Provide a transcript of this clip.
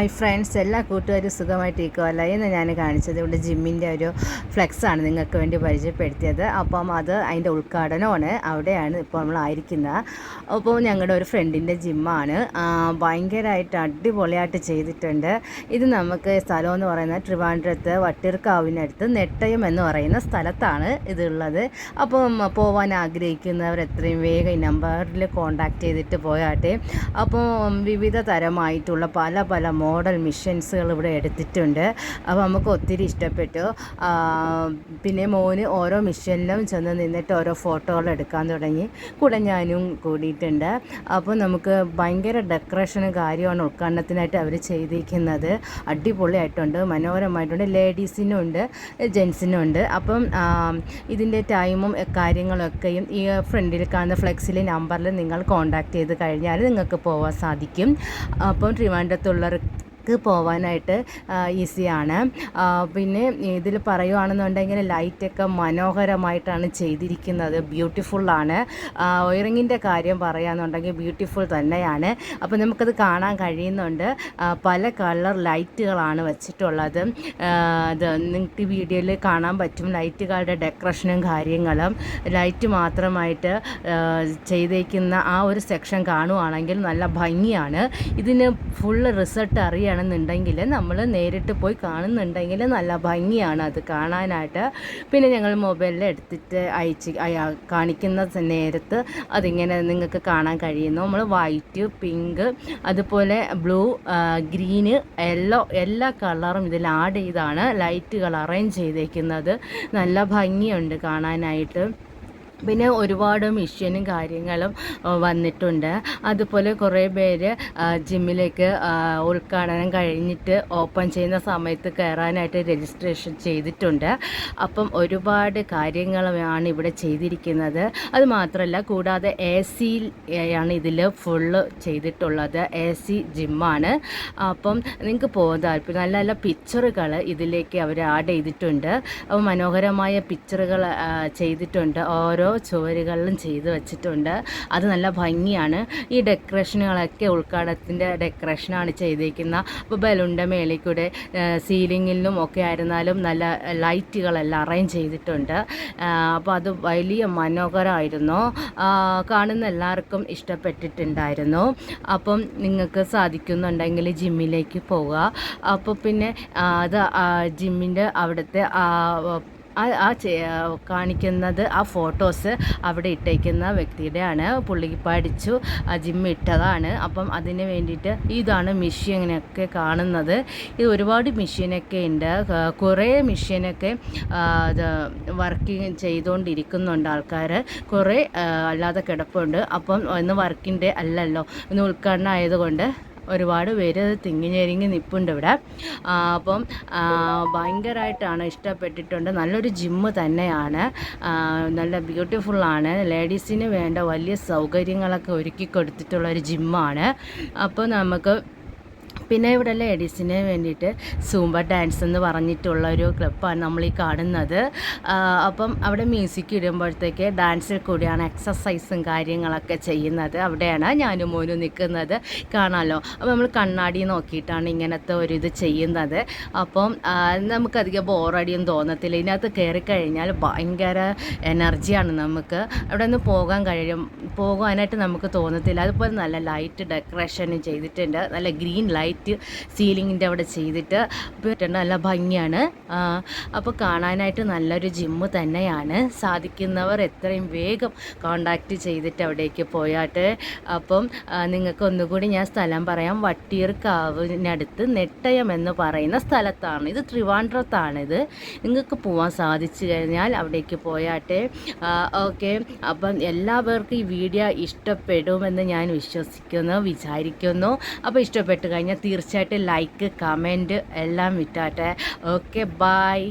Hi friends എല്ലാ കൂട്ടുകാരും സുഖമായിട്ട് ഇരിക്കുമല്ല ഇന്ന് ഞാൻ കാണിച്ചത് ഇവിടെ ജിമ്മിന്റെ ഒരു ഫ്ലെക്സാണ് നിങ്ങൾക്ക് വേണ്ടി പരിചയപ്പെടുത്തിയത്. അപ്പം അത് അതിന്റെ ഉദ്ഘാടനമാണ്. അവിടെയാണ് ഇപ്പോൾ നമ്മളായിരിക്കുന്നത് അപ്പോൾ ഞങ്ങളുടെ ഒരു ഫ്രണ്ടിന്റെ ജിമ്മാണ്. ഭയങ്കരമായിട്ട് അടിപൊളിയായിട്ട് ചെയ്തിട്ടുണ്ട്. ഇത് നമുക്ക് സ്ഥലം എന്ന് പറയുന്നത് ട്രിവാൻഡ്രത്ത് വട്ടിയൂർക്കാവിനടുത്ത് നെട്ടയം എന്ന് പറയുന്ന സ്ഥലത്താണ് ഇതുള്ളത്. അപ്പം പോകാൻ ആഗ്രഹിക്കുന്നവർ എത്രയും വേഗം ഈ നമ്പറിൽ കോൺടാക്റ്റ് ചെയ്തിട്ട് പോയാട്ടെ. അപ്പോൾ വിവിധ തരമായിട്ടുള്ള പല പല മോഡൽ മിഷൻസുകൾ ഇവിടെ എടുത്തിട്ടുണ്ട്. അപ്പോൾ നമുക്ക് ഒത്തിരി ഇഷ്ടപ്പെട്ടു. പിന്നെ മോന് ഓരോ മിഷനിലും ചെന്ന് നിന്നിട്ട് ഓരോ ഫോട്ടോകൾ എടുക്കാൻ തുടങ്ങി. കൂടെ ഞാനും കൂടിയിട്ടുണ്ട്. അപ്പോൾ നമുക്ക് ഭയങ്കര ഡെക്കറേഷനും കാര്യമാണ് ഉദ്ഘാടനത്തിനായിട്ട് അവർ ചെയ്തിരിക്കുന്നത്. അടിപൊളിയായിട്ടുണ്ട് മനോഹരമായിട്ടുണ്ട്. ലേഡീസിനും ഉണ്ട് ജെൻസിനും ഉണ്ട് അപ്പം ഇതിന്റെ ടൈമും കാര്യങ്ങളൊക്കെയും ഈ ഫ്രണ്ടിൽ കാണുന്ന ഫ്ലെക്സിലെ നമ്പറിൽ നിങ്ങൾ കോൺടാക്ട് ചെയ്ത് കഴിഞ്ഞാൽ നിങ്ങൾക്ക് പോകാൻ സാധിക്കും. അപ്പം ട്രിവാൻഡ്രത്തുള്ളവർക്ക് പോവാനായിട്ട് ഈസിയാണ്. പിന്നെ ഇതിൽ പറയുവാണെന്നുണ്ടെങ്കിൽ ലൈറ്റൊക്കെ മനോഹരമായിട്ടാണ് ചെയ്തിരിക്കുന്നത്. ബ്യൂട്ടിഫുള്ളാണ്. ഒയറിങ്ങിന്റെ കാര്യം പറയുകയാണെന്നുണ്ടെങ്കിൽ ബ്യൂട്ടിഫുൾ തന്നെയാണ്. അപ്പോൾ നമുക്കത് കാണാൻ കഴിയുന്നുണ്ട്. പല കളർ ലൈറ്റുകളാണ് വെച്ചിട്ടുള്ളത്. അത് നിങ്ങൾക്ക് വീഡിയോയിൽ കാണാൻ പറ്റും. ലൈറ്റുകളുടെ ഡെക്കറേഷനും കാര്യങ്ങളും. ലൈറ്റ് മാത്രമായിട്ട് ചെയ്തേക്കുന്ന ആ ഒരു സെക്ഷൻ കാണുവാണെങ്കിൽ നല്ല ഭംഗിയാണ്. ഇതിന് ഫുള്ള് റിസൾട്ട് അറിയണമെന്നുണ്ടെങ്കിൽ നമ്മൾ നേരിട്ട് പോയി കാണുന്നുണ്ടെങ്കിൽ നല്ല ഭംഗിയാണ് അത് കാണാനായിട്ട്. പിന്നെ ഞങ്ങൾ മൊബൈലിൽ എടുത്തിട്ട് അയച്ച് അയ- കാണിക്കുന്ന നേരത്ത് അതിങ്ങനെ നിങ്ങൾക്ക് കാണാൻ കഴിയുന്നു. നമ്മൾ വൈറ്റ് പിങ്ക് അതുപോലെ ബ്ലൂ ഗ്രീന് യെല്ലോ എല്ലാ കളറും ഇതിൽ ആഡ് ചെയ്താണ്. ലൈറ്റുകൾ അറേഞ്ച് ചെയ്തേക്കുന്നത്. നല്ല ഭംഗിയുണ്ട് കാണാനായിട്ട്. പിന്നെ ഒരുപാട് മിഷ്യനും കാര്യങ്ങളും വന്നിട്ടുണ്ട്. അതുപോലെ കുറേ പേര് ജിമ്മിലേക്ക് ഉൾക്കാടനം കഴിഞ്ഞിട്ട് ഓപ്പൺ ചെയ്യുന്ന സമയത്ത് കയറാനായിട്ട് രജിസ്ട്രേഷൻ ചെയ്തിട്ടുണ്ട്. അപ്പം ഒരുപാട് കാര്യങ്ങളാണ് ഇവിടെ ചെയ്തിരിക്കുന്നത്. അത് മാത്രമല്ല കൂടാതെ എ സി ആണ് ഇതിൽ ഫുള്ള് ചെയ്തിട്ടുള്ളത്. എ സി ജിമ്മാണ്. അപ്പം നിങ്ങൾക്ക് പോകാൻ താല്പര്യം നല്ല നല്ല പിക്ചറുകൾ ഇതിലേക്ക് അവർ ആഡ് ചെയ്തിട്ടുണ്ട്. മനോഹരമായ പിക്ചറുകൾ ചെയ്തിട്ടുണ്ട്. ഓരോ ചുവരുകളിലും ചെയ്ത് വെച്ചിട്ടുണ്ട്. അത് നല്ല ഭംഗിയാണ്. ഈ ഡെക്കറേഷനുകളൊക്കെ ഉൾക്കാടത്തിന്റെ ഡെക്കറേഷനാണ് ചെയ്തിരിക്കുന്നത് അപ്പോൾ ബലൂണിന്റെ മേളിൽ കൂടെ സീലിങ്ങിലും ഒക്കെ ആയിരുന്നാലും നല്ല ലൈറ്റുകളെല്ലാം അറേഞ്ച് ചെയ്തിട്ടുണ്ട്. അപ്പോൾ അത് വലിയ മനോഹരമായിരുന്നു. കാണുന്ന എല്ലാവർക്കും ഇഷ്ടപ്പെട്ടിട്ടുണ്ടായിരുന്നു. അപ്പം നിങ്ങൾക്ക് സാധിക്കുന്നുണ്ടെങ്കിൽ ജിമ്മിലേക്ക് പോവുക. അപ്പോൾ പിന്നെ അത് ജിമ്മിന്റെ അവിടുത്തെ ആ കാണിക്കുന്നത് ആ ഫോട്ടോസ് അവിടെ ഇട്ടേക്കുന്ന വ്യക്തിയുടെയാണ്. പുള്ളി പഠിച്ചു ജിം ഇട്ടതാണ്. അപ്പം അതിന് വേണ്ടിയിട്ട് ഇതാണ് മെഷീനൊക്കെ കാണുന്നത്. ഇത് ഒരുപാട് മെഷീനൊക്കെ ഉണ്ട്. കുറേ മെഷീനൊക്കെ വർക്കിംഗ് ചെയ്തുകൊണ്ടിരിക്കുന്നുണ്ട് ആൾക്കാർ കുറേ അല്ലാതെ കിടപ്പുണ്ട്. അപ്പം ഇന്ന് വർക്കിന്റെ അല്ലല്ലോ. ഇന്ന് ഉദ്ഘാടനം ആയതുകൊണ്ട് ഒരുപാട് പേര് തിങ്ങി ഞെരിങ്ങി നിൽപ്പുണ്ട് ഇവിടെ അപ്പം ഭയങ്കരമായിട്ടാണ് ഇഷ്ടപ്പെട്ടിട്ടുണ്ട്. നല്ലൊരു ജിമ്മ് തന്നെയാണ്. നല്ല ബ്യൂട്ടിഫുള്ളാണ് ലേഡീസിന് വേണ്ട വലിയ സൗകര്യങ്ങളൊക്കെ ഒരുക്കി കൊടുത്തിട്ടുള്ള ഒരു ജിമ്മാണ്. അപ്പോൾ നമുക്ക് പിന്നെ ഇവിടെ ലേഡീസിന് വേണ്ടിയിട്ട് സൂംബ ഡാൻസ് എന്ന് പറഞ്ഞിട്ടുള്ള ഒരു ക്ലബാണ് നമ്മൾ ഈ കാണുന്നത്. അപ്പം അവിടെ മ്യൂസിക് ഇടുമ്പോഴത്തേക്ക് ഡാൻസിൽ കൂടിയാണ് എക്സസൈസും കാര്യങ്ങളൊക്കെ ചെയ്യുന്നത്. അവിടെയാണ് ഞാനും മോനും നിൽക്കുന്നത്. കാണാമല്ലോ അപ്പോൾ നമ്മൾ കണ്ണാടി നോക്കിയിട്ടാണ് ഇങ്ങനത്തെ ഒരു ഇത് ചെയ്യുന്നത്. അപ്പം നമുക്കധികം ബോറടിയും തോന്നത്തില്ല. ഇതിനകത്ത് കയറി കഴിഞ്ഞാൽ ഭയങ്കര എനർജിയാണ് നമുക്ക്. അവിടെ നിന്ന് പോകാൻ കഴിയും. പോകാനായിട്ട് നമുക്ക് തോന്നത്തില്ല. അതുപോലെ നല്ല ലൈറ്റ് ഡെക്കറേഷനും ചെയ്തിട്ടുണ്ട്. നല്ല ഗ്രീൻ ലൈറ്റ് സീലിങ്ങിന്റെ അവിടെ ചെയ്തിട്ട് നല്ല ഭംഗിയാണ്. അപ്പോൾ കാണാനായിട്ട് നല്ലൊരു ജിമ്മ് തന്നെയാണ്. സാധിക്കുന്നവർ എത്രയും വേഗം കോണ്ടാക്റ്റ് ചെയ്തിട്ട് അവിടേക്ക് പോയാട്ടെ. അപ്പം നിങ്ങൾക്ക് ഒന്നുകൂടി ഞാൻ സ്ഥലം പറയാം. വട്ടിയൂർക്കാവിനടുത്ത് നെട്ടയം എന്ന് പറയുന്ന സ്ഥലത്താണ്. ഇത് ട്രിവാൻഡ്രത്താണിത്. നിങ്ങൾക്ക് പോകാൻ സാധിച്ചു കഴിഞ്ഞാൽ അവിടേക്ക് പോയാട്ടെ. ഓക്കെ. അപ്പം എല്ലാവർക്കും ഈ വീഡിയോ ഇഷ്ടപ്പെടുമെന്ന് ഞാൻ വിശ്വസിക്കുന്നു വിചാരിക്കുന്നു. അപ്പോൾ ഇഷ്ടപ്പെട്ട് കഴിഞ്ഞാൽ തീർച്ചയായിട്ടും ലൈക്ക് കമന്റ് എല്ലാം വിട്ടാട്ടെ. Okay bye